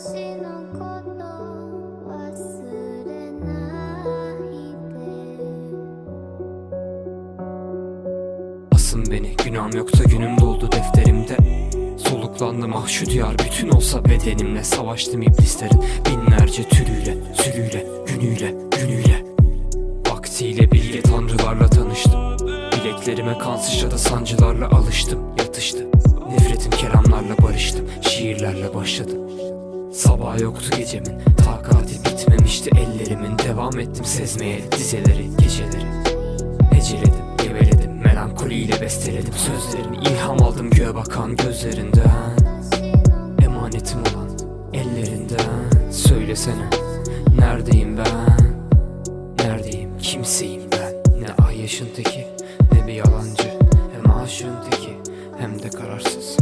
Asın beni günahım yoksa günüm doldu defterimde. Soluklandım ah şu diyar bütün olsa bedenimle. Savaştım iblislerin binlerce türüyle Sürüyle günüyle günüyle. Vaktiyle bilge tanrılarla tanıştım. Bileklerime kan sıçradı sancılarla alıştım. Yatıştı. Nefretim kelamlarla barıştım. Şiirlerle başladım Sabah yoktu gecemin Takati bitmemişti ellerimin. Devam ettim sezmeye dizeleri geceleri. Heceledim geveledim Melankoliyle besteledim. Sözlerini ilham aldım göğe bakan gözlerinden. Emanetim olan ellerinden. Söylesene neredeyim ben? Neredeyim? Kimseyim ben? Ne ay yaşındaki ne bir yalancı. Hem aşığım hem de kararsız.